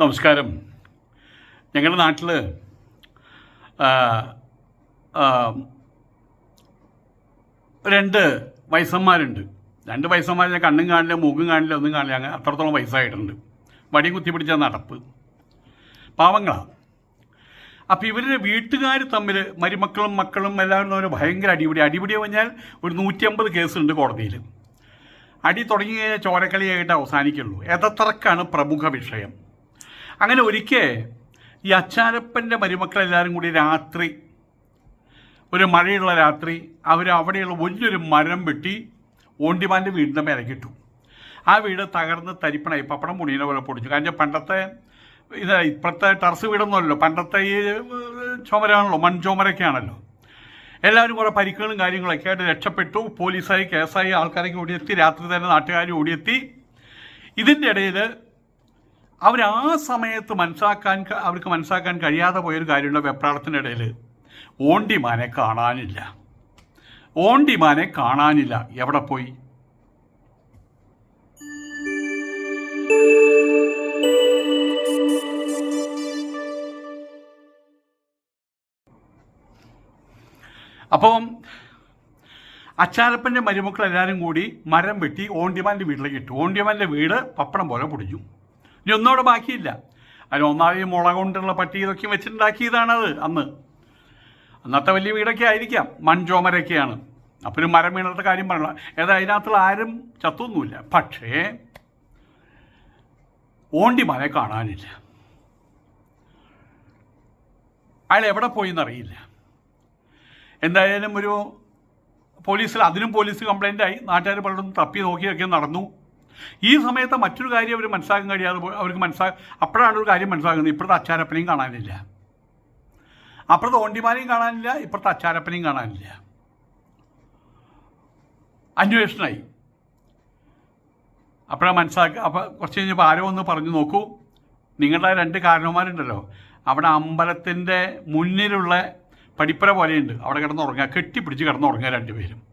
നമസ്കാരം. ഞങ്ങളുടെ നാട്ടിൽ രണ്ട് വയസ്സന്മാരുണ്ട്. രണ്ട് വയസ്സന്മാരെ കണ്ണും കാണില്ല മൂക്കും കാണില്ല ഒന്നും കാണില്ല അങ്ങനെ അത്രത്തോളം വയസ്സായിട്ടുണ്ട്. വടിയും കുത്തി പിടിച്ച നടപ്പ്. പാവങ്ങളാണ് അപ്പോൾ ഇവരുടെ വീട്ടുകാർ തമ്മിൽ മരുമക്കളും മക്കളും എല്ലാവരും തമ്മിൽ ഭയങ്കര അടിപിടി. അടിപിടി പറഞ്ഞാൽ ഒരു നൂറ്റിയമ്പത് കേസുണ്ട് കോടതിയിൽ അടി തുടങ്ങി കഴിഞ്ഞാൽ ചോരക്കളിയായിട്ട് അവസാനിക്കുള്ളൂ. എതത്രക്കാണ് പ്രമുഖ വിഷയം? അങ്ങനെ ഒരിക്കൽ ഈ അച്ചാരപ്പന്റെ മരുമക്കളെല്ലാവരും കൂടി രാത്രി ഒരു മഴയുള്ള രാത്രി അവർ അവിടെയുള്ള വലിയൊരു മരം വെട്ടി ഓണ്ടിമാന്റെ വീടിന്റെ മേലേക്കിട്ടു ആ വീട് തകർന്ന് തരിപ്പണായി പപ്പടം മുണീനെ പോലെ പൊടിച്ചു. കാരണം പണ്ടത്തെ ഇത് ഇപ്പോഴത്തെ ടർസ് വീടൊന്നുമല്ലോ പണ്ടത്തെ ഈ ചുമരാണല്ലോ. മൺചുമരൊക്കെയാണല്ലോ എല്ലാവരും കുറേ പരിക്കുകളും കാര്യങ്ങളൊക്കെ ആയിട്ട് രക്ഷപ്പെട്ടു. പോലീസായി കേസായി ആൾക്കാരൊക്കെ ഓടിയെത്തി. രാത്രി തന്നെ നാട്ടുകാർ ഓടിയെത്തി. ഇതിന്റെ ഇടയിൽ അവർ ആ സമയത്ത് മനസ്സാക്കാൻ അവർക്ക് മനസ്സാക്കാൻ കഴിയാതെ പോയൊരു കാര്യമുള്ള വെപ്രാളത്തിനിടയിൽ ഓണ്ടിമാനെ കാണാനില്ല. ഓണ്ടിമാനെ കാണാനില്ല. എവിടെ പോയി? അപ്പം അച്ചാരപ്പന്റെ മരുമക്കൾ എല്ലാവരും കൂടി മരം വെട്ടി ഓണ്ടിമാന്റെ വീട്ടിലേക്ക് ഇട്ടു. ഓണ്ടിമാന്റെ വീട് പപ്പടം പോലെ പൊടിച്ചു ഇനി ഒന്നോടെ ബാക്കിയില്ല. അതിന് ഒന്നാമത് മുള കൊണ്ടുള്ള പട്ടി ഇതൊക്കെ വെച്ചിട്ടുണ്ടാക്കിയതാണത് അന്ന്. അന്നത്തെ വലിയ വീടൊക്കെ ആയിരിക്കാം. മൺചോമരൊക്കെയാണ്. അപ്പോൾ ഒരു മരം വീണത്തെ കാര്യം പറയണം. ഏതാ അതിനകത്തുള്ള ആരും ചത്തൊന്നുമില്ല. പക്ഷേ ഓണ്ടി ഓണ്ടിമാനെ കാണാനില്ല. അയാൾ എവിടെ പോയി എന്നറിയില്ല എന്തായാലും ഒരു പോലീസിൽ അതിനും പോലീസ് കംപ്ലൈന്റ് ആയി നാട്ടുകാർ പലരും തപ്പി നോക്കിയൊക്കെ നടന്നു. ഈ സമയത്ത് മറ്റൊരു കാര്യം അവർ മനസ്സിലാക്കാൻ കഴിയാതെ അവർക്ക് മനസ്സിലാ അപ്പോഴാണ് ഒരു കാര്യം മനസ്സിലാക്കുന്നത് ഇപ്പോഴത്തെ അച്ചാരപ്പനെയും കാണാനില്ല. അപ്പുറത്തെ ഓണ്ടിമാനെയും കാണാനില്ല ഇപ്പുറത്തെ അച്ചാരപ്പനെയും കാണാനില്ല. അന്വേഷണമായി അപ്പോഴാണ് മനസ്സിലാക്കുക അപ്പോൾ കുറച്ച് കഴിഞ്ഞപ്പോൾ ആരോ ഒന്ന് പറഞ്ഞു നോക്കൂ നിങ്ങളുടെ രണ്ട് കാരണവന്മാരുണ്ടല്ലോ. അവിടെ അമ്പലത്തിന്റെ മുന്നിലുള്ള പടിപ്പര പോലെയുണ്ട്. അവിടെ കിടന്നുറങ്ങുക കെട്ടിപ്പിടിച്ച് കിടന്നുറങ്ങുക രണ്ടുപേരും.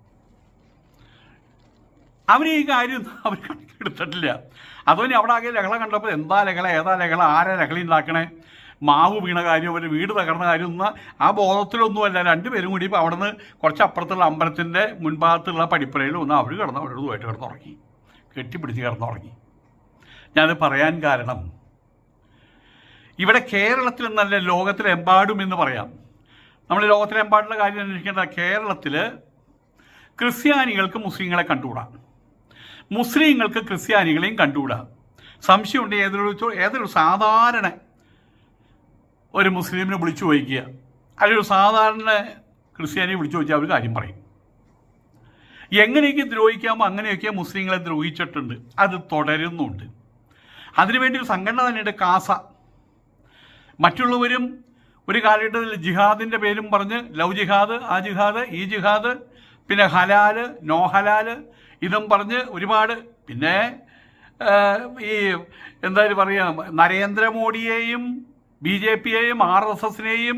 അവർ ഈ കാര്യം അവർ കണക്കെടുത്തിട്ടില്ല അതുപോലെ അവിടെ ആകെ ലഹള കണ്ടപ്പോൾ എന്താ ലഹള ഏതാ ലഹള ആരാ ലഹള ഉണ്ടാക്കണേ? മാവ് വീണ കാര്യം അവർ വീട് തകർന്ന കാര്യം ഒന്നും ആ ബോധത്തിലൊന്നുമല്ല. രണ്ടുപേരും കൂടി ഇപ്പോൾ അവിടെ നിന്ന് കുറച്ച് അപ്പുറത്തുള്ള അമ്പലത്തിന്റെ മുൻഭാഗത്തുള്ള പടിപ്പുരയിൽ ഒന്ന് അവർ കിടന്ന് അവരോടുമായിട്ട് കിടന്നുറങ്ങി. കെട്ടിപ്പിടിച്ച് കിടന്നുറങ്ങി. ഞാനത് പറയാൻ കാരണം ഇവിടെ കേരളത്തിൽ എന്നല്ല ലോകത്തിലെമ്പാടും എന്ന് പറയാം. നമ്മൾ ലോകത്തിലെമ്പാടുള്ള കാര്യം അന്വേഷിക്കേണ്ട കേരളത്തിൽ ക്രിസ്ത്യാനികൾക്ക് മുസ്ലിങ്ങളെ കണ്ടുകൂടാ? മുസ്ലിങ്ങൾക്ക് ക്രിസ്ത്യാനികളെയും കണ്ടുകൂടാ? സംശയമുണ്ട്. ഏതൊരു ഏതൊരു സാധാരണ ഒരു മുസ്ലിമിനെ വിളിച്ചു ചോദിക്കുക അല്ലെങ്കിൽ സാധാരണ ക്രിസ്ത്യാനിയെ വിളിച്ചു ചോദിച്ചാൽ അവർ കാര്യം പറയും. എങ്ങനെയൊക്കെ ദ്രോഹിക്കാമോ അങ്ങനെയൊക്കെ മുസ്ലിങ്ങളെ ദ്രോഹിച്ചിട്ടുണ്ട്. അത് തുടരുന്നുണ്ട്. അതിനുവേണ്ടി ഒരു സംഘടന തന്നെയുണ്ട് കാസ. മറ്റുള്ളവരും ഒരു കാലഘട്ടത്തിൽ ജിഹാദിന്റെ പേരും പറഞ്ഞ് ലവ് ജിഹാദ് ആ ജിഹാദ് ഈ ജിഹാദ് പിന്നെ ഹലാൽ നോ ഹലാൽ ഇതും പറഞ്ഞ് ഒരുപാട് പിന്നെ ഈ എന്തായാലും പറയാം നരേന്ദ്രമോദിയെയും ബി ജെ പിയെയും ആർ എസ് എസിനെയും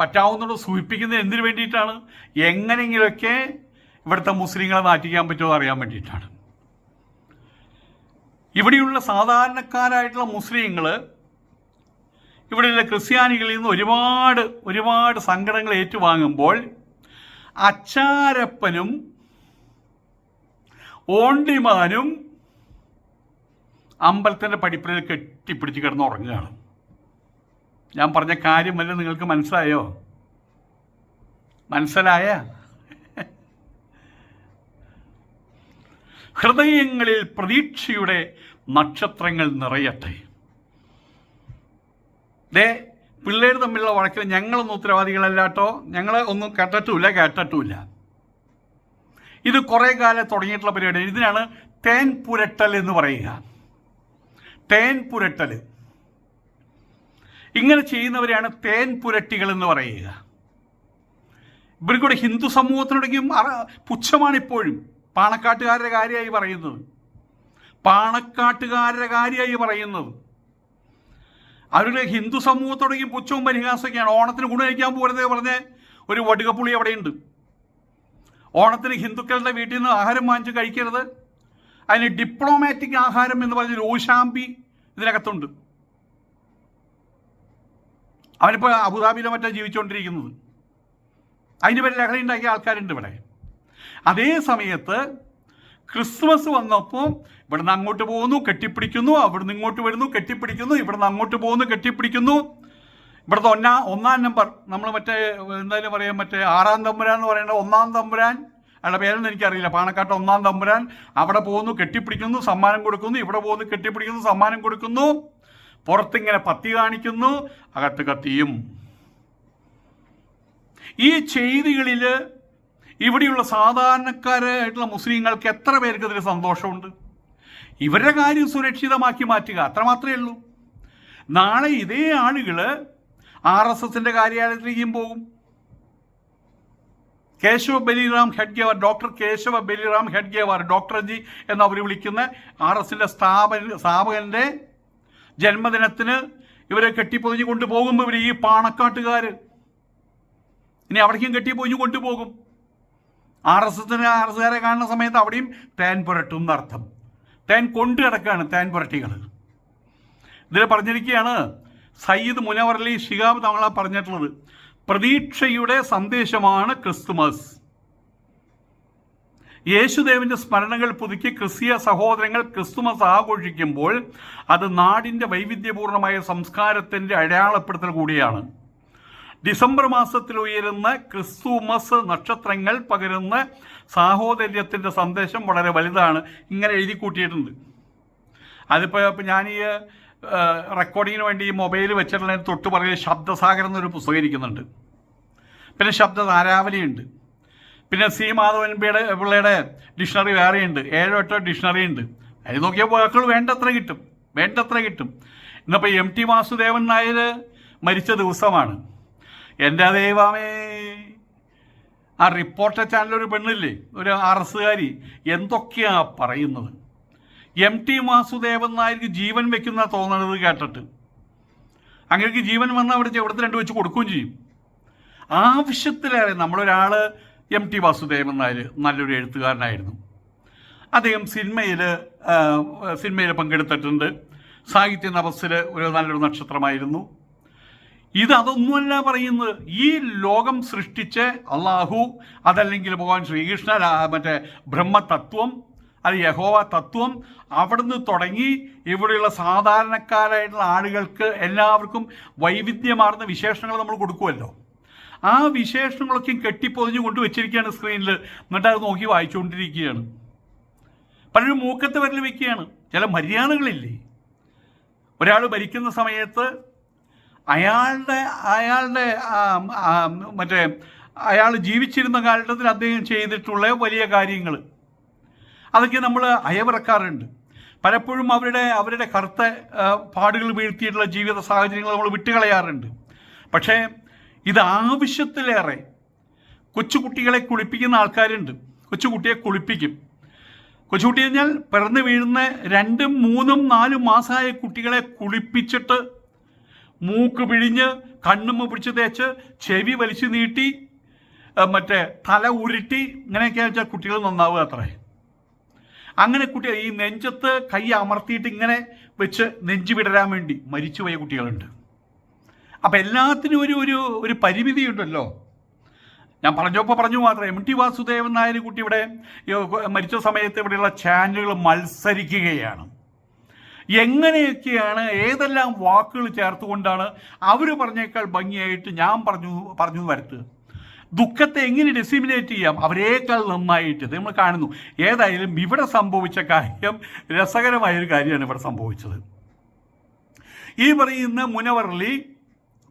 പറ്റാവുന്നതോട് സൂചിപ്പിക്കുന്നത് എന്തിനു വേണ്ടിയിട്ടാണ്? എങ്ങനെയെങ്കിലൊക്കെ ഇവിടുത്തെ മുസ്ലിങ്ങളെ നാറ്റിക്കാൻ പറ്റുമോ അറിയാൻ വേണ്ടിയിട്ടാണ്. ഇവിടെയുള്ള സാധാരണക്കാരായിട്ടുള്ള മുസ്ലിങ്ങൾ ഇവിടെയുള്ള ക്രിസ്ത്യാനികളിൽ നിന്ന് ഒരുപാട് ഒരുപാട് സങ്കടങ്ങൾ ഏറ്റുവാങ്ങുമ്പോൾ അച്ചാരപ്പനും ഓണ്ടിമാനും അമ്പലത്തിന്റെ പടിപ്പുരയിൽ കെട്ടിപ്പിടിച്ച് കിടന്ന് ഉറങ്ങുകയാണ്. ഞാൻ പറഞ്ഞ കാര്യമല്ല നിങ്ങൾക്ക് മനസ്സിലായോ? മനസ്സിലായ? ഹൃദയങ്ങളിൽ പ്രതീക്ഷയുടെ നക്ഷത്രങ്ങൾ നിറയട്ടെ. ദേ പിള്ളേർ തമ്മിലുള്ള വഴക്കിൽ ഞങ്ങളൊന്നും ഉത്തരവാദികളല്ലാട്ടോ ഞങ്ങളെ ഒന്നും കേട്ടിട്ടുമില്ല കേട്ടിട്ടുമില്ല. ഇത് കുറേ കാലം തുടങ്ങിയിട്ടുള്ള പരിപാടിയാണ് ഇതിനാണ് തേൻ പുരട്ടൽ എന്ന് പറയുക. തേൻ പുരട്ടൽ. ഇങ്ങനെ ചെയ്യുന്നവരെയാണ് തേൻ പുരട്ടികൾ എന്ന് പറയുക. ഇവർക്കൂടെ ഹിന്ദു സമൂഹത്തിനോടെങ്കിലും പുച്ഛമാണിപ്പോഴും. പാണക്കാട്ടുകാരുടെ കാര്യമായി പറയുന്നത്. പാണക്കാട്ടുകാരുടെ കാര്യമായി പറയുന്നത്. അവരുടെ ഹിന്ദു സമൂഹത്തോടെയും പുച്ഛവും പരിഹാസമൊക്കെയാണ്. ഓണത്തിന് ഗുണം കഴിക്കാൻ പോരുന്നത് പറഞ്ഞ് ഒരു വടുകപ്പുളി അവിടെയുണ്ട്. ഓണത്തിന് ഹിന്ദുക്കളുടെ വീട്ടിൽ നിന്ന് ആഹാരം വാങ്ങിച്ച് കഴിക്കരുത്. അതിന് ഡിപ്ലോമാറ്റിക് ആഹാരം എന്ന് പറഞ്ഞ് ഓശാമ്പി ഇതിനകത്തുണ്ട്. അവനിപ്പോൾ അബുദാബിയിലോ മറ്റോ ജീവിച്ചുകൊണ്ടിരിക്കുന്നത്. അതിന് പേര് ലഹരി ഉണ്ടാക്കിയ ആൾക്കാരുണ്ട് ഇവിടെ. അതേ സമയത്ത് ക്രിസ്മസ് വന്നപ്പോൾ ഇവിടുന്ന് അങ്ങോട്ട് പോകുന്നു കെട്ടിപ്പിടിക്കുന്നു അവിടുന്ന് ഇങ്ങോട്ട് വരുന്നു കെട്ടിപ്പിടിക്കുന്നു ഇവിടുന്ന് അങ്ങോട്ട് പോകുന്നു കെട്ടിപ്പിടിക്കുന്നു. ഇവിടുത്തെ ഒന്നാ ഒന്നാം നമ്പർ നമ്മൾ മറ്റേ എന്തായാലും പറയാം മറ്റേ ആറാം തമ്പുരാൻ എന്ന് പറയുന്നത് ഒന്നാം തമ്പുരാൻ. അയാളുടെ പേരൊന്നും എനിക്കറിയില്ല. പാണക്കാട്ട് ഒന്നാം തമ്പുരാൻ. അവിടെ പോകുന്നു കെട്ടിപ്പിടിക്കുന്നു സമ്മാനം കൊടുക്കുന്നു. ഇവിടെ പോകുന്നു കെട്ടിപ്പിടിക്കുന്നു സമ്മാനം കൊടുക്കുന്നു. പുറത്തിങ്ങനെ പത്തി കാണിക്കുന്നു അകത്ത് കത്തിയും. ഈ ചെയ്തികളിൽ ഇവിടെയുള്ള സാധാരണക്കാരായിട്ടുള്ള മുസ്ലിങ്ങൾക്ക് എത്ര പേർക്ക് ഇതിൽ സന്തോഷമുണ്ട്? ഇവരുടെ കാര്യം സുരക്ഷിതമാക്കി മാറ്റുക അത്രമാത്രമേ ഉള്ളൂ. നാളെ ഇതേ ആളുകൾ ആർ എസ് എസിന്റെ കാര്യാലയത്തിലേക്കും പോകും. കേശവ ബലിറാം ഹെഡ്ഗേവാർ ഡോക്ടർ കേശവ ബലിറാം ഹെഡ്ഗേവാർ ഡോക്ടർ ജി എന്ന് അവർ വിളിക്കുന്ന ആർ എസിന്റെ സ്ഥാപന സ്ഥാപകന്റെ ജന്മദിനത്തിന് ഇവരെ കെട്ടിപ്പൊതിഞ്ഞ് കൊണ്ടുപോകുമ്പോൾ ഇവർ ഈ പാണക്കാട്ടുകാർ ഇനി അവിടേക്കും കെട്ടിപ്പൊതിഞ്ഞ് കൊണ്ടുപോകും. ആർ എസ് എസിന് ആർ എസ് കാരെ കാണുന്ന സമയത്ത് അവിടെയും തേൻ പുരട്ടും എന്നർത്ഥം. തേൻ കൊണ്ടു കിടക്കുകയാണ് തേൻ പുരട്ടികൾ ഇതിൽ പറഞ്ഞിരിക്കുകയാണ് സയ്യിദ് മുനവറലി ഷിഹാബ് തങ്ങള പറഞ്ഞിട്ടുള്ളത് പ്രതീക്ഷയുടെ സന്ദേശമാണ് ക്രിസ്തുമസ്. യേശുദേവിന്റെ സ്മരണകൾ പുതുക്കി ക്രിസ്തീയ സഹോദരങ്ങൾ ക്രിസ്തുമസ് ആഘോഷിക്കുമ്പോൾ അത് നാടിന്റെ വൈവിധ്യപൂർണമായ സംസ്കാരത്തിന്റെ അടയാളപ്പെടുത്തൽ കൂടിയാണ്. ഡിസംബർ മാസത്തിൽ ഉയരുന്ന ക്രിസ്തുമസ് നക്ഷത്രങ്ങൾ പകരുന്ന സാഹോദര്യത്തിന്റെ സന്ദേശം വളരെ വലുതാണ്. ഇങ്ങനെ എഴുതി കൂട്ടിയിട്ടുണ്ട്. അതിപ്പോൾ ഇപ്പം ഞാൻ ഈ റെക്കോർഡിങ്ങിന് വേണ്ടി മൊബൈൽ വെച്ചിട്ടുള്ളതിന് തൊട്ട് പറയുക ശബ്ദസാഗരം എന്നൊരു പുസ്തകം ഇരിക്കുന്നുണ്ട്. പിന്നെ ശബ്ദ ധാരാവലിയുണ്ട് പിന്നെ സി മാധവൻ പിയുടെ പിള്ളയുടെ ഡിക്ഷണറി വേറെയുണ്ട് ഏഴോ എട്ടോ ഡിക്ഷണറി ഉണ്ട്. അതിൽ നോക്കിയാൽ വാക്കുകൾ വേണ്ടത്ര കിട്ടും. വേണ്ടത്ര കിട്ടും. ഇന്നിപ്പോൾ എം ടി വാസുദേവൻ നായർ മരിച്ച ദിവസമാണ്. എന്റെ ദൈവമേ ആ റിപ്പോർട്ടർ ചാനലൊരു പെണ്ണില്ലേ? ഒരു ആർ എസ്സുകാരി എന്തൊക്കെയാ പറയുന്നത്? എം ടി വാസുദേവൻ നായർക്ക് ജീവൻ വെക്കുന്ന തോന്നണത് കേട്ടിട്ട്. അങ്ങനെയൊക്കെ ജീവൻ വന്ന അവിടെ ഇവിടുത്തെ രണ്ട് വെച്ച് കൊടുക്കുകയും ചെയ്യും. ആവശ്യത്തിലേറെ നമ്മളൊരാൾ എം ടി വാസുദേവൻ നായർ നല്ലൊരു എഴുത്തുകാരനായിരുന്നു. അദ്ദേഹം സിനിമയിൽ സിനിമയിൽ പങ്കെടുത്തിട്ടുണ്ട്. സാഹിത്യ നവസിൽ ഒരു നല്ലൊരു നക്ഷത്രമായിരുന്നു. ഇത് അതൊന്നുമല്ല പറയുന്നത്. ഈ ലോകം സൃഷ്ടിച്ച് അള്ളാഹു അതല്ലെങ്കിൽ ഭഗവാൻ ശ്രീകൃഷ്ണ മറ്റേ ബ്രഹ്മതത്വം അത് യഹോവ തത്വം അവിടുന്ന് തുടങ്ങി ഇവിടെയുള്ള സാധാരണക്കാരായിട്ടുള്ള ആളുകൾക്ക് എല്ലാവർക്കും വൈവിധ്യമാർന്ന വിശേഷങ്ങൾ നമ്മൾ കൊടുക്കുമല്ലോ. ആ വിശേഷങ്ങളൊക്കെ കെട്ടിപ്പൊതിഞ്ഞ് കൊണ്ട് വെച്ചിരിക്കുകയാണ് സ്ക്രീനിൽ എന്നിട്ട് അത് നോക്കി വായിച്ചുകൊണ്ടിരിക്കുകയാണ്. പലരും മൂക്കത്ത് വരൽ വെക്കുകയാണ്. ചില മര്യാദകളില്ലേ? ഒരാൾ ഭരിക്കുന്ന സമയത്ത് അയാളുടെ അയാളുടെ മറ്റേ അയാൾ ജീവിച്ചിരുന്ന കാലഘട്ടത്തിൽ അദ്ദേഹം ചെയ്തിട്ടുള്ള വലിയ കാര്യങ്ങൾ അതൊക്കെ നമ്മൾ അയവിറക്കാറുണ്ട്. പലപ്പോഴും അവരുടെ അവരുടെ കറുത്ത പാടുകൾ വീഴ്ത്തിയിട്ടുള്ള ജീവിത സാഹചര്യങ്ങൾ നമ്മൾ വിട്ടുകളയാറുണ്ട്. പക്ഷേ ഇത് ആവശ്യത്തിലേറെ കൊച്ചുകുട്ടികളെ കുളിപ്പിക്കുന്ന ആൾക്കാരുണ്ട്. കൊച്ചുകുട്ടിയെ കുളിപ്പിക്കും. കൊച്ചുകുട്ടി കഴിഞ്ഞാൽ പിറന്നു വീഴുന്ന രണ്ടും മൂന്നും നാലും മാസമായ കുട്ടികളെ കുളിപ്പിച്ചിട്ട് മൂക്ക് പിഴിഞ്ഞ് കണ്ണുമ്മ പിടിച്ച് തേച്ച് ചെവി വലിച്ചു നീട്ടി മറ്റേ തല ഉരുട്ടി ഇങ്ങനെയൊക്കെ വെച്ചാൽ കുട്ടികൾ നന്നാവുക അത്രേ. അങ്ങനെ കുട്ടികൾ ഈ നെഞ്ചത്ത് കൈ അമർത്തിയിട്ട് ഇങ്ങനെ വെച്ച് നെഞ്ചു വിടരാൻ വേണ്ടി മരിച്ചുപോയ കുട്ടികളുണ്ട്. അപ്പം എല്ലാത്തിനും ഒരു ഒരു ഒരു പരിമിതിയുണ്ടല്ലോ. ഞാൻ പറഞ്ഞപ്പോൾ പറഞ്ഞു മാത്രം എം ടി വാസുദേവൻ നായർ കുട്ടി ഇവിടെ മരിച്ച സമയത്ത് ഇവിടെയുള്ള ചാനലുകൾ മത്സരിക്കുകയാണ്. എങ്ങനെയൊക്കെയാണ് ഏതെല്ലാം വാക്കുകൾ ചേർത്തുകൊണ്ടാണ് അവർ പറഞ്ഞേക്കാൾ ഭംഗിയായിട്ട് ഞാൻ പറഞ്ഞു പറഞ്ഞു വരുത്തുക ദുഃഖത്തെ എങ്ങനെ ഡെസിമിനേറ്റ് ചെയ്യാം? അവരേക്കാൾ നന്നായിട്ട്. നമ്മൾ കാണുന്നു. ഏതായാലും ഇവിടെ സംഭവിച്ച കാര്യം രസകരമായൊരു കാര്യമാണ് ഇവിടെ സംഭവിച്ചത്. ഈ പറയുന്ന മുനവറലി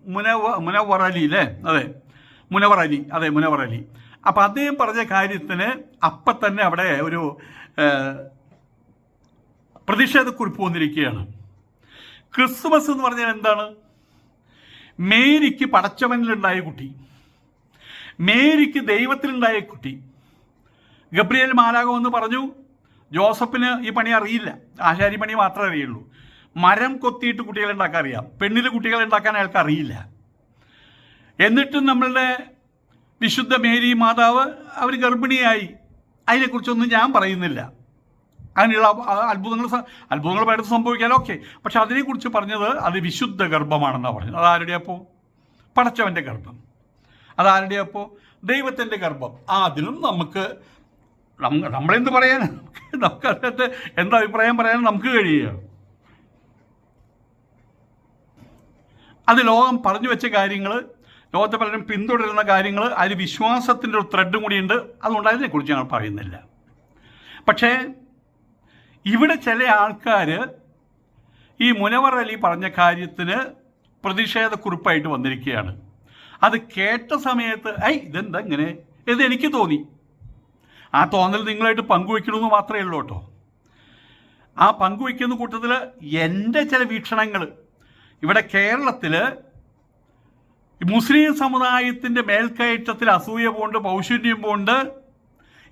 മുനവ മുനവർ അലി അല്ലേ അതെ. മുനവർ അലി അതെ മുനവർ അലി അപ്പം അദ്ദേഹം പറഞ്ഞ കാര്യത്തിന് അപ്പം തന്നെ അവിടെ ഒരു പ്രതിഷേധക്കുറിപ്പ് വന്നിരിക്കുകയാണ്. ക്രിസ്മസ് എന്ന് പറഞ്ഞാൽ എന്താണ്? മേരിക്ക് പടച്ചവനിലുണ്ടായ കുട്ടി. മേരിക്ക് ദൈവത്തിലുണ്ടായ കുട്ടി. ഗബ്രിയേൽ മാലാകം എന്ന് പറഞ്ഞു ജോസഫിന് ഈ പണി അറിയില്ല. ആശാരി പണി മാത്രമേ അറിയുള്ളൂ. മരം കൊത്തിയിട്ട് കുട്ടികളെ ഉണ്ടാക്കാൻ അറിയാം. പെണ്ണിൽ കുട്ടികളെ ഉണ്ടാക്കാൻ അയാൾക്ക് അറിയില്ല. എന്നിട്ടും നമ്മളുടെ വിശുദ്ധ മേരി മാതാവ് അവർ ഗർഭിണിയായി. അതിനെക്കുറിച്ചൊന്നും ഞാൻ പറയുന്നില്ല. അങ്ങനെയുള്ള അത്ഭുതങ്ങൾ അത്ഭുതങ്ങൾ പലയിടത്ത് സംഭവിക്കാൻ ഓക്കെ. പക്ഷെ അതിനെക്കുറിച്ച് പറഞ്ഞത് അത് വിശുദ്ധ ഗർഭമാണെന്നാണ് പറഞ്ഞത്. അതാരുടെ അപ്പോൾ പടച്ചവന്റെ ഗർഭം. അതാരുടെ അപ്പോൾ ദൈവത്തിന്റെ ഗർഭം. ആ അതിലും നമുക്ക് നമ്മ- നമ്മളെന്ത് പറയാൻ നമുക്ക് അതിനകത്ത് എന്താ അഭിപ്രായം പറയാൻ നമുക്ക് കഴിയുക? അത് ലോകം പറഞ്ഞു വെച്ച കാര്യങ്ങൾ ലോകത്തെ പലരും പിന്തുടരുന്ന കാര്യങ്ങൾ അതിൽ വിശ്വാസത്തിന്റെ ഒരു ത്രെഡും കൂടിയുണ്ട്. അതുകൊണ്ട് അതിനെക്കുറിച്ച് ഞങ്ങൾ പറയുന്നില്ല. പക്ഷേ ഇവിടെ ചില ആൾക്കാർ ഈ മുനവർ അലി പറഞ്ഞ കാര്യത്തിന് പ്രതിഷേധക്കുറിപ്പായിട്ട് വന്നിരിക്കുകയാണ്. അത് കേട്ട സമയത്ത് ഐ ഇതെന്താ ഇങ്ങനെ? എന്ന് എനിക്ക് തോന്നി. ആ തോന്നൽ നിങ്ങളായിട്ട് പങ്കുവെക്കണമെന്ന് മാത്രമേ ഉള്ളൂ കേട്ടോ. ആ പങ്കുവെക്കുന്ന കൂട്ടത്തിൽ എന്റെ ചില വീക്ഷണങ്ങൾ. ഇവിടെ കേരളത്തിൽ മുസ്ലിം സമുദായത്തിന്റെ മേൽക്കയറ്റത്തിൽ അസൂയ പോണ്ട് പൗശുന്യം പോണ്ട്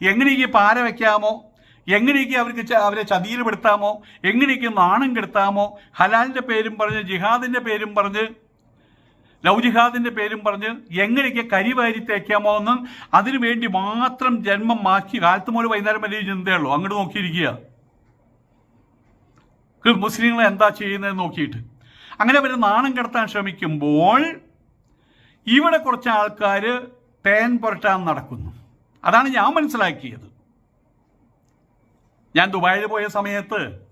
എങ്ങനെയൊക്കെ പാര വയ്ക്കാമോ എങ്ങനെയൊക്കെ അവർക്ക് അവരെ ചതിയിൽ പെടുത്താമോ എങ്ങനെയൊക്കെ നാണം കെടുത്താമോ ഹലാലിന്റെ പേരും പറഞ്ഞ് ജിഹാദിന്റെ പേരും പറഞ്ഞ് ലവ് ജിഹാദിന്റെ പേരും പറഞ്ഞ് എങ്ങനെയൊക്കെ കരിവാരി തേക്കാമോ എന്ന് അതിനു വേണ്ടി മാത്രം ജന്മം മാക്കി കാലത്ത് മുതൽ വൈകുന്നേരം ഈ ചിന്തയുള്ളൂ. അങ്ങോട്ട് നോക്കിയിരിക്കുക. മുസ്ലിങ്ങളെ എന്താ ചെയ്യുന്നത് നോക്കിയിട്ട്. അങ്ങനെ അവർ നാണം കടത്താൻ ശ്രമിക്കുമ്പോൾ ഇവിടെ കുറച്ച് ആൾക്കാർ തേൻ പുരട്ടാൻ നടക്കുന്നു. അതാണ് ഞാൻ മനസ്സിലാക്കിയത്. ഞാൻ ദുബായിൽ പോയ സമയത്ത്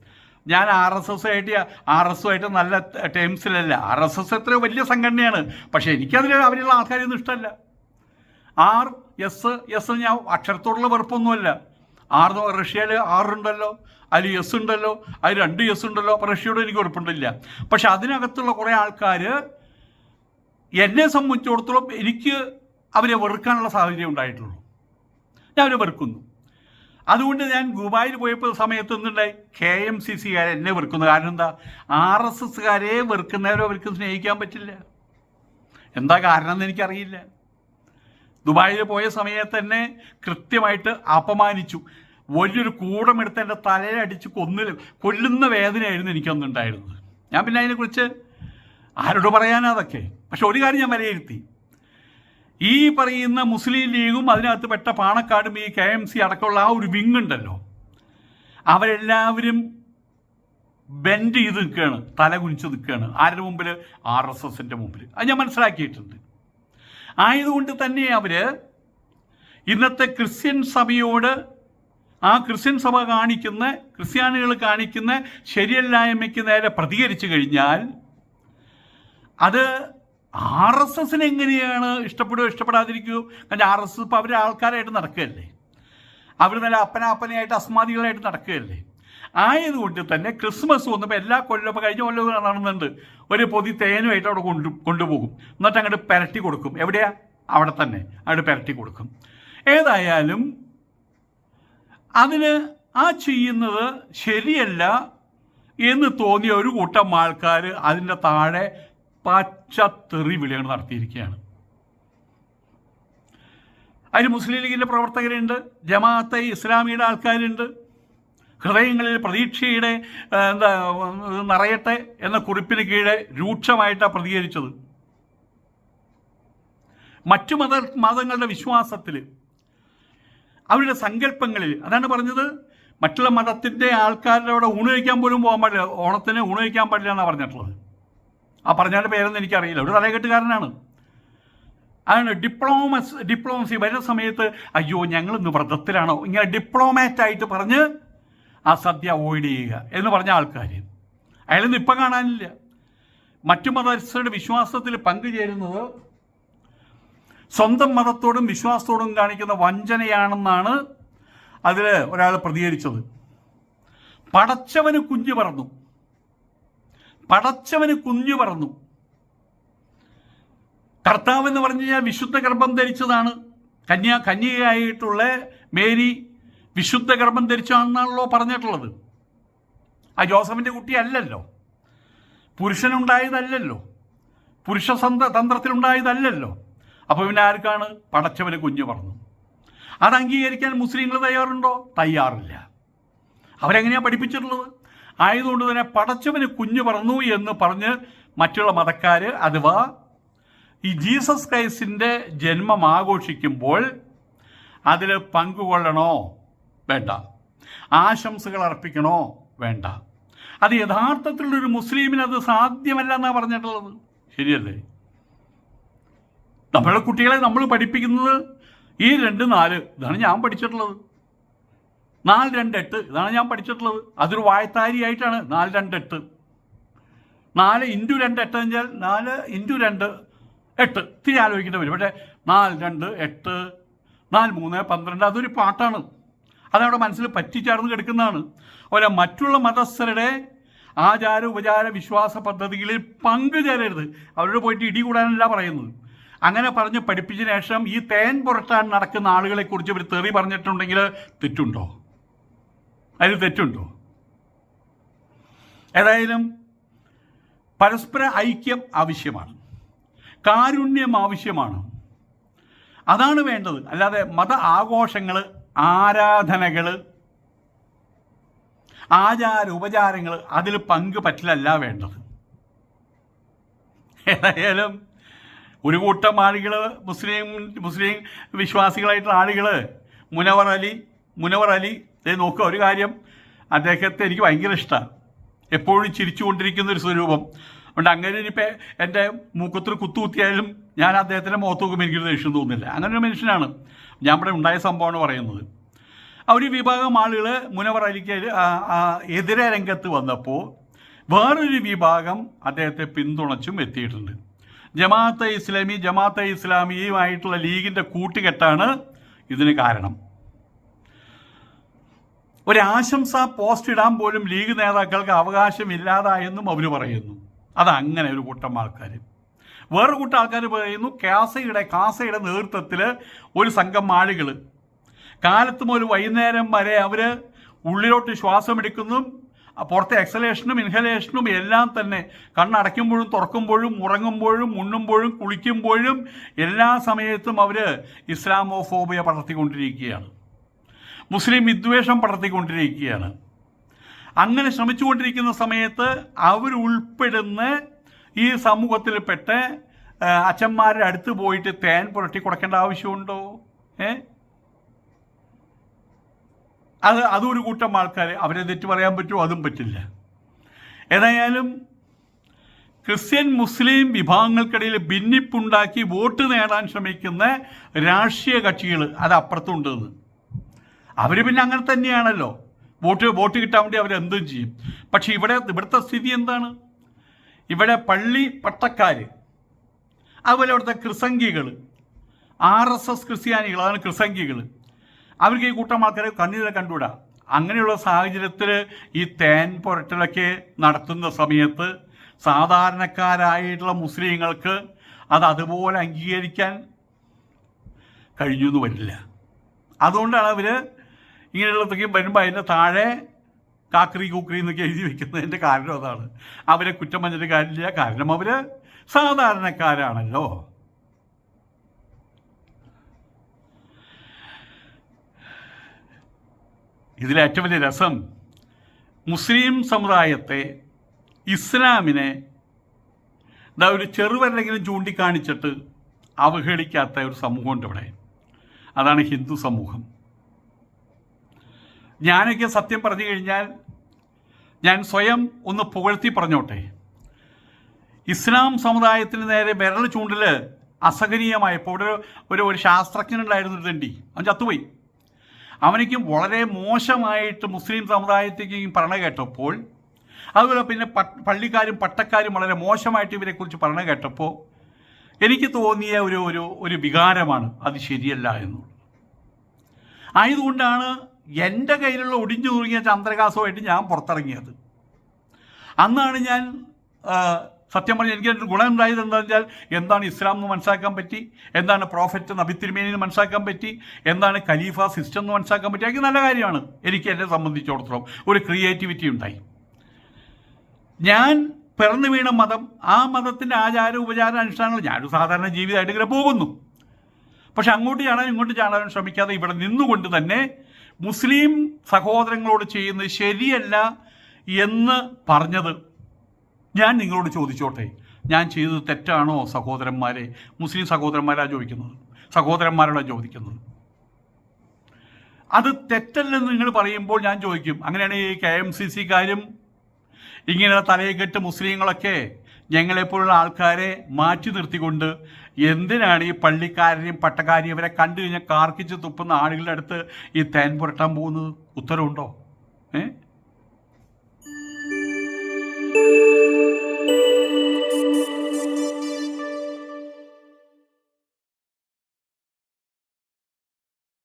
ഞാൻ ആർ എസ് എസ് ആയിട്ട് ആർ എസ് ആയിട്ട് നല്ല ടേംസിലല്ല. ആർ എസ് എസ് എത്രയോ വലിയ സംഘടനയാണ്. പക്ഷേ എനിക്കതിൽ അവരുള്ള ആൾക്കാരൊന്നും ഇഷ്ടമല്ല. ആർ എസ് എസ് ഞാൻ അക്ഷരത്തോടുള്ള വെറുപ്പൊന്നുമല്ല. ആർ റഷ്യയിൽ ആറുണ്ടല്ലോ അതിൽ എസ് ഉണ്ടല്ലോ അതിൽ രണ്ട് എസ് ഉണ്ടല്ലോ. അപ്പോൾ റഷ്യയോട് എനിക്ക് ഉറപ്പുണ്ടില്ല പക്ഷെ അതിനകത്തുള്ള കുറേ ആൾക്കാർ എന്നെ സംബന്ധിച്ചിടത്തോളം എനിക്ക് അവരെ വെറുക്കാനുള്ള സാഹചര്യം ഉണ്ടായിട്ടുള്ളൂ. ഞാൻ അവരെ വെറുക്കുന്നു. അതുകൊണ്ട് ഞാൻ ദുബായിൽ പോയപ്പോൾ സമയത്ത് എന്തുണ്ടായി? കെ എം സി സിക്കാരെ എന്നെ വെറുക്കുന്നു കാരണം എന്താ? ആർ എസ് എസ്സുകാരെ വെറുക്കുന്നവരെ അവർക്ക് സ്നേഹിക്കാൻ പറ്റില്ല. എന്താ കാരണം എന്ന് എനിക്കറിയില്ല. ദുബായിൽ പോയ സമയത്ത് തന്നെ കൃത്യമായിട്ട് അപമാനിച്ചു. വലിയൊരു കൂടമെടുത്ത് എന്റെ തലയിലടിച്ച് കൊന്നില്ല കൊല്ലുന്ന വേദനയായിരുന്നു എനിക്കൊന്നുണ്ടായിരുന്നത്. ഞാൻ പിന്നെ അതിനെക്കുറിച്ച് ആരോട് പറയാനാ അതൊക്കെ? പക്ഷെ ഒരു കാര്യം ഞാൻ വിലയിരുത്തി. ഈ പറയുന്ന മുസ്ലിം ലീഗും അതിനകത്ത് പെട്ട പാണക്കാടും ഈ കെ എം സി അടക്കമുള്ള ആ ഒരു വിങ് ഉണ്ടല്ലോ. അവരെല്ലാവരും ബെൻഡ് ചെയ്ത് നിൽക്കുകയാണ് തല കുനിച്ച് നിൽക്കുകയാണ്. ആരുടെ മുമ്പിൽ ആർ എസ് എസിന്റെ മുമ്പിൽ അത് ഞാൻ മനസ്സിലാക്കിയിട്ടുണ്ട്. ആയതുകൊണ്ട് തന്നെ അവർ ഇന്നത്തെ ക്രിസ്ത്യൻ സഭയോട് ആ ക്രിസ്ത്യൻ സഭ കാണിക്കുന്ന ക്രിസ്ത്യാനികൾ കാണിക്കുന്ന ശരിയല്ലായ്മയ്ക്ക് നേരെ പ്രതികരിച്ചു കഴിഞ്ഞാൽ അത് ആർ എസ് എസിന് എങ്ങനെയാണ് ഇഷ്ടപ്പെടുകയോ ഇഷ്ടപ്പെടാതിരിക്കുകയോ? കാരണം ആർ എസ് എസ് ഇപ്പോൾ അവരെ ആൾക്കാരായിട്ട് നടക്കുകയല്ലേ? അവർ നല്ല അപ്പനാപ്പനയായിട്ട് അസ്മാദികളായിട്ട് നടക്കുകയല്ലേ? ആയതുകൊണ്ട് തന്നെ ക്രിസ്മസ് വന്നപ്പോൾ എല്ലാ കൊല്ലവും കഴിഞ്ഞ കൊല്ലം നടന്നുണ്ട് ഒരു പൊതി തേനുമായിട്ട് അവിടെ കൊണ്ടു കൊണ്ടുപോകും. എന്നിട്ട് അങ്ങോട്ട് പെരട്ടി കൊടുക്കും. എവിടെയാ? അവിടെ തന്നെ. അങ്ങോട്ട് പെരട്ടി കൊടുക്കും. ഏതായാലും അതിന് ആ ചെയ്യുന്നത് ശരിയല്ല എന്ന് തോന്നിയ ഒരു കൂട്ടം ആൾക്കാർ അതിന്റെ താഴെ പച്ച തെറി വിളികൾ നടത്തിയിരിക്കുകയാണ്. അതിന് മുസ്ലിം ലീഗിന്റെ പ്രവർത്തകരുണ്ട് ജമാഅത്തെ ഇസ്ലാമിയുടെ ആൾക്കാരുണ്ട് ഹൃദയങ്ങളിൽ പ്രതീക്ഷയുടെ എന്താ നിറയട്ടെ എന്ന കുറിപ്പിന് കീഴെ രൂക്ഷമായിട്ടാണ് പ്രതികരിച്ചത്. മറ്റു മത മതങ്ങളുടെ വിശ്വാസത്തിൽ അവരുടെ സങ്കല്പങ്ങളിൽ അതാണ് പറഞ്ഞത് മറ്റുള്ള മതത്തിന്റെ ആൾക്കാരുടെ അവിടെ ഊണ് കഴിക്കാൻ പോലും പോകാൻ പാടില്ല ഓണത്തിന് ഊണ് കഴിക്കാൻ പാടില്ല എന്നാണ് പറഞ്ഞിട്ടുള്ളത്. ആ പറഞ്ഞാൽ പേരൊന്നും എനിക്കറിയില്ല. ഒരു തലകെട്ടുകാരനാണ് അതാണ് ഡിപ്ലോമസ് ഡിപ്ലോമസി വരുന്ന സമയത്ത് അയ്യോ ഞങ്ങൾ ഇന്ന് വ്രതത്തിലാണോ? ഇങ്ങനെ ഡിപ്ലോമാറ്റായിട്ട് പറഞ്ഞ് ആ സദ്യ അവോയ്ഡ് ചെയ്യുക എന്ന് പറഞ്ഞ ആൾക്കാർ അയാളൊന്നും ഇപ്പം കാണാനില്ല. മറ്റു മതസ്ഥരുടെ വിശ്വാസത്തിൽ പങ്കുചേരുന്നത് സ്വന്തം മതത്തോടും വിശ്വാസത്തോടും കാണിക്കുന്ന വഞ്ചനയാണെന്നാണ് അതിൽ ഒരാൾ പ്രതികരിച്ചത്. പടച്ചവന് കുഞ്ഞു പറന്നു. പടച്ചവന് കുഞ്ഞു പറന്നു. കർത്താവ് എന്ന് പറഞ്ഞു കഴിഞ്ഞാൽ വിശുദ്ധ ഗർഭം ധരിച്ചതാണ്. കന്യാ കന്യകയായിട്ടുള്ള മേരി വിശുദ്ധ ഗർഭം ധരിച്ചാണെന്നാണല്ലോ പറഞ്ഞിട്ടുള്ളത്. ആ ജോസഫിന്റെ കുട്ടി അല്ലല്ലോ. പുരുഷനുണ്ടായതല്ലല്ലോ. പുരുഷ സന്ത തന്ത്രത്തിലുണ്ടായതല്ലല്ലോ. അപ്പോൾ പിന്നെ ആർക്കാണ്? പടച്ചവന് കുഞ്ഞു പറഞ്ഞു അത് അംഗീകരിക്കാൻ മുസ്ലിങ്ങൾ തയ്യാറുണ്ടോ? തയ്യാറില്ല. അവരെങ്ങനെയാണ് പഠിപ്പിച്ചിട്ടുള്ളത്? ആയതുകൊണ്ട് തന്നെ പടച്ചവന് കുഞ്ഞു പറന്നു എന്ന് പറഞ്ഞ് മറ്റുള്ള മതക്കാർ അഥവാ ഈ ജീസസ് ക്രൈസ്റ്റിന്റെ ജന്മം ആഘോഷിക്കുമ്പോൾ അതിൽ പങ്കുകൊള്ളണോ? വേണ്ട. ആശംസകൾ അർപ്പിക്കണോ? വേണ്ട. അത് യഥാർത്ഥത്തിലുള്ളൊരു മുസ്ലിമിന് അത് സാധ്യമല്ല എന്നാണ് പറഞ്ഞിട്ടുള്ളത്. ശരിയല്ലേ? നമ്മളെ കുട്ടികളെ നമ്മൾ പഠിപ്പിക്കുന്നത് ഈ രണ്ട് നാല് ഇതാണ് ഞാൻ പഠിച്ചിട്ടുള്ളത്. നാല് രണ്ട് എട്ട്. ഇതാണ് ഞാൻ പഠിച്ചിട്ടുള്ളത്. അതൊരു വായത്താരിയായിട്ടാണ്. നാല് രണ്ട് എട്ട്. നാല് ഇന്റു രണ്ട് എട്ട് വെച്ചാൽ നാല് ഇന്റു രണ്ട് എട്ട്. ഇത്തിരി ആലോചിക്കേണ്ടി വരും. പക്ഷേ നാല് രണ്ട് എട്ട് നാല് മൂന്ന് പന്ത്രണ്ട് അതൊരു പാട്ടാണ്. അതവിടെ മനസ്സിൽ പറ്റിച്ചേർന്ന് കിടക്കുന്നതാണ്. അതുപോലെ മറ്റുള്ള മതസ്ഥരുടെ ആചാര ഉപചാര വിശ്വാസ പദ്ധതികളിൽ പങ്കുചേരരുത്. അവരോട് പോയിട്ട് ഇടി കൂടാനല്ല പറയുന്നത്. അങ്ങനെ പറഞ്ഞ് പഠിപ്പിച്ച ശേഷം ഈ തേൻ പുരട്ടാൻ നടക്കുന്ന ആളുകളെക്കുറിച്ച് ഇവർ തെറി പറഞ്ഞിട്ടുണ്ടെങ്കിൽ തെറ്റുണ്ടോ? അതിൽ തെറ്റുണ്ടോ? ഏതായാലും പരസ്പര ഐക്യം ആവശ്യമാണ്. കാരുണ്യം ആവശ്യമാണ്. അതാണ് വേണ്ടത്. അല്ലാതെ മത ആഘോഷങ്ങൾ ആരാധനകൾ ആചാര ഉപചാരങ്ങൾ അതിൽ പങ്ക് പറ്റില്ലല്ല വേണ്ടത്. ഏതായാലും ഒരു കൂട്ടം ആളുകൾ മുസ്ലിം മുസ്ലിം വിശ്വാസികളായിട്ടുള്ള ആളുകൾ മുനവർ അലി മുനവർ അലി ദേ നോക്കുക ഒരു കാര്യം. അദ്ദേഹത്തെ എനിക്ക് ഭയങ്കര ഇഷ്ടമാണ് എപ്പോഴും ചിരിച്ചുകൊണ്ടിരിക്കുന്ന ഒരു സ്വരൂപം. അതുകൊണ്ട് അങ്ങനെ ഇനിയിപ്പോൾ എന്റെ മൂക്കത്തിൽ കുത്തുകുത്തിയാലും ഞാൻ അദ്ദേഹത്തിന്റെ മുഖത്ത് നോക്കുമ്പോൾ എനിക്കൊരു ദേഷ്യം തോന്നുന്നില്ല അങ്ങനെ ഒരു മനുഷ്യനാണ്. ഞാൻ ഇവിടെ ഉണ്ടായ സംഭവമാണ് പറയുന്നത്. ആ ഒരു വിഭാഗം ആളുകൾ മുനവർ അലിക്ക് എതിരെ രംഗത്ത് വന്നപ്പോൾ വേറൊരു വിഭാഗം അദ്ദേഹത്തെ പിന്തുണച്ചും എത്തിയിട്ടുണ്ട്. ജമാഅത്തെ ഇസ്ലാമി ജമാഅത്തെ ഇസ്ലാമിയുമായിട്ടുള്ള ലീഗിന്റെ കൂട്ടുകെട്ടാണ് ഇതിന് കാരണം. ഒരു ആശംസ പോസ്റ്റ് ഇടാൻ പോലും ലീഗ് നേതാക്കൾക്ക് അവകാശമില്ലാതായെന്നും അവർ പറയുന്നു. അതങ്ങനെ ഒരു കൂട്ടം ആൾക്കാർ വേറൊരു കൂട്ടം ആൾക്കാർ പറയുന്നു കാസയുടെ കാസയുടെ നേതൃത്വത്തിൽ ഒരു സംഘം ആളുകൾ കാലത്തും ഒരു വൈകുന്നേരം വരെ അവർ ഉള്ളിലോട്ട് ശ്വാസമെടുക്കുന്നു പുറത്തെ എക്സലേഷനും ഇൻഹലേഷനും എല്ലാം തന്നെ കണ്ണടയ്ക്കുമ്പോഴും തുറക്കുമ്പോഴും ഉറങ്ങുമ്പോഴും ഉണ്ണുമ്പോഴും കുളിക്കുമ്പോഴും എല്ലാ സമയത്തും അവർ ഇസ്ലാമോഫോബിയ പടർത്തിക്കൊണ്ടിരിക്കുകയാണ്. മുസ്ലിം വിദ്വേഷം പടർത്തിക്കൊണ്ടിരിക്കുകയാണ്. അങ്ങനെ ശ്രമിച്ചുകൊണ്ടിരിക്കുന്ന സമയത്ത് അവരുൾപ്പെടുന്ന ഈ സമൂഹത്തിൽപ്പെട്ട അച്ഛന്മാരുടെ അടുത്ത് പോയിട്ട് തേൻ പുരട്ടി കൊടുക്കേണ്ട ആവശ്യമുണ്ടോ? ഏ? അത് അതും ഒരു കൂട്ടം ആൾക്കാർ അവരെ തെറ്റ് പറയാൻ പറ്റുമോ? അതും പറ്റില്ല. ഏതായാലും ക്രിസ്ത്യൻ മുസ്ലിം വിഭാഗങ്ങൾക്കിടയിൽ ഭിന്നിപ്പുണ്ടാക്കി വോട്ട് നേടാൻ ശ്രമിക്കുന്ന രാഷ്ട്രീയ കക്ഷികൾ അത് അപ്പുറത്തുണ്ടെന്ന് അവർ പിന്നെ അങ്ങനെ തന്നെയാണല്ലോ. വോട്ട് വോട്ട് കിട്ടാൻ വേണ്ടി അവരെന്തും ചെയ്യും. പക്ഷേ ഇവിടെ ഇവിടുത്തെ സ്ഥിതി എന്താണ്? ഇവിടെ പള്ളി പട്ടക്കാർ അതുപോലെ അവിടുത്തെ ക്രിസംഗികൾ ആർ എസ് എസ് ക്രിസ്ത്യാനികൾ അതാണ് ക്രിസംഗികൾ അവർക്ക് ഈ കൂട്ടം ആൾക്കാരെ കണ്ണീര കണ്ടുകൂടാ? അങ്ങനെയുള്ള സാഹചര്യത്തിൽ ഈ തേൻ പുരട്ടലൊക്കെ നടത്തുന്ന സമയത്ത് സാധാരണക്കാരായിട്ടുള്ള മുസ്ലിങ്ങൾക്ക് അത് അതുപോലെ അംഗീകരിക്കാൻ കഴിഞ്ഞു എന്ന് വരില്ല. അതുകൊണ്ടാണ് അവർ ഇങ്ങനെയുള്ളതൊക്കെ വരുമ്പോൾ അതിന്റെ താഴെ കാക്രി കൂക്രി എന്നൊക്കെ എഴുതി വെക്കുന്നതിന്റെ കാരണം അതാണ്. അവരെ കുറ്റം പറഞ്ഞിട്ട് കാര്യമില്ല. കാരണം അവർ സാധാരണക്കാരാണല്ലോ. ഇതിലെ ഏറ്റവും വലിയ രസം മുസ്ലിം സമുദായത്തെ ഇസ്ലാമിനെ ഒരു ചെറുവരെങ്കിലും ചൂണ്ടിക്കാണിച്ചിട്ട് അവഹേളിക്കാത്ത ഒരു സമൂഹമുണ്ട് ഇവിടെ. അതാണ് ഹിന്ദു സമൂഹം. ഞാനൊക്കെ സത്യം പറഞ്ഞു കഴിഞ്ഞാൽ ഞാൻ സ്വയം ഒന്ന് പുകഴ്ത്തി പറഞ്ഞോട്ടെ. ഇസ്ലാം സമുദായത്തിന് നേരെ വിരൽ ചൂണ്ടൽ അസഹനീയമായപ്പോൾ ഒരു ഒരു ഒരു ശാസ്ത്രജ്ഞനുണ്ടായിരുന്നു ഒരു തണ്ടി. അവൻ ചത്തുപോയി. അവനിക്കും വളരെ മോശമായിട്ട് മുസ്ലിം സമുദായത്തേക്കും പറഞ്ഞ കേട്ടപ്പോൾ അതുപോലെ പിന്നെ പള്ളിക്കാരും പട്ടക്കാരും വളരെ മോശമായിട്ട് ഇവരെക്കുറിച്ച് പറഞ്ഞ കേട്ടപ്പോൾ എനിക്ക് തോന്നിയ ഒരു ഒരു ഒരു വികാരമാണ്. അത് ശരിയല്ല എന്നുള്ളത്. ആയതുകൊണ്ടാണ് എന്റെ കയ്യിലുള്ള ഒടിഞ്ഞു തുറങ്ങിയ ചന്ദ്രകാസമായിട്ട് ഞാൻ പുറത്തിറങ്ങിയത്. അന്നാണ് ഞാൻ സത്യം പറഞ്ഞാൽ എനിക്ക് ഒരു ഗുണം ഉണ്ടായത് എന്താണെന്ന് വെച്ചാൽ എന്താണ് ഇസ്ലാം എന്ന് മനസ്സിലാക്കാൻ പറ്റി എന്താണ് പ്രോഫറ്റ് നബി തിരുമേനി എന്ന് മനസ്സിലാക്കാൻ പറ്റി എന്താണ് ഖലീഫ സിസ്റ്റം എന്ന് മനസ്സിലാക്കാൻ പറ്റി അതൊക്കെ നല്ല കാര്യമാണ്. എനിക്ക് എന്നെ സംബന്ധിച്ചിടത്തോളം ഒരു ക്രിയേറ്റിവിറ്റി ഉണ്ടായി. ഞാൻ പിറന്നു വീണ മതം ആ മതത്തിന്റെ ആചാര ഉപചാര അനുഷ്ഠാനങ്ങൾ ഞാനൊരു സാധാരണ ജീവിതമായിട്ട് ഇങ്ങനെ പോകുന്നു. പക്ഷെ അങ്ങോട്ട് ചാടാനും ഇങ്ങോട്ട് ചാടാനും ശ്രമിക്കാതെ ഇവിടെ നിന്നുകൊണ്ട് തന്നെ മുസ്ലിം സഹോദരങ്ങളോട് ചെയ്യുന്നത് ശരിയല്ല എന്ന് പറഞ്ഞത് ഞാൻ നിങ്ങളോട് ചോദിച്ചോട്ടെ. ഞാൻ ചെയ്തത് തെറ്റാണോ സഹോദരന്മാരെ? മുസ്ലിം സഹോദരന്മാരാണ് ചോദിക്കുന്നത്. സഹോദരന്മാരോടാണ് ചോദിക്കുന്നത്. അത് തെറ്റല്ലെന്ന് നിങ്ങൾ പറയുമ്പോൾ ഞാൻ ചോദിക്കും. അങ്ങനെയാണ് ഈ കെ എം സി സിക്കാരും ഇങ്ങനെ തലയെക്കെട്ട് മുസ്ലിങ്ങളൊക്കെ ഞങ്ങളെപ്പോലുള്ള ആൾക്കാരെ മാറ്റി നിർത്തിക്കൊണ്ട് എന്തിനാണ് ഈ പള്ളിക്കാരനെയും പട്ടക്കാരെയും അവരെ കണ്ടു കഴിഞ്ഞാൽ കാർക്കിച്ച് തുപ്പുന്ന ആളുകളുടെ അടുത്ത് ഈ തേൻ പുരട്ടാൻ പോകുന്നത് ഉത്തരവുണ്ടോ? ഏ?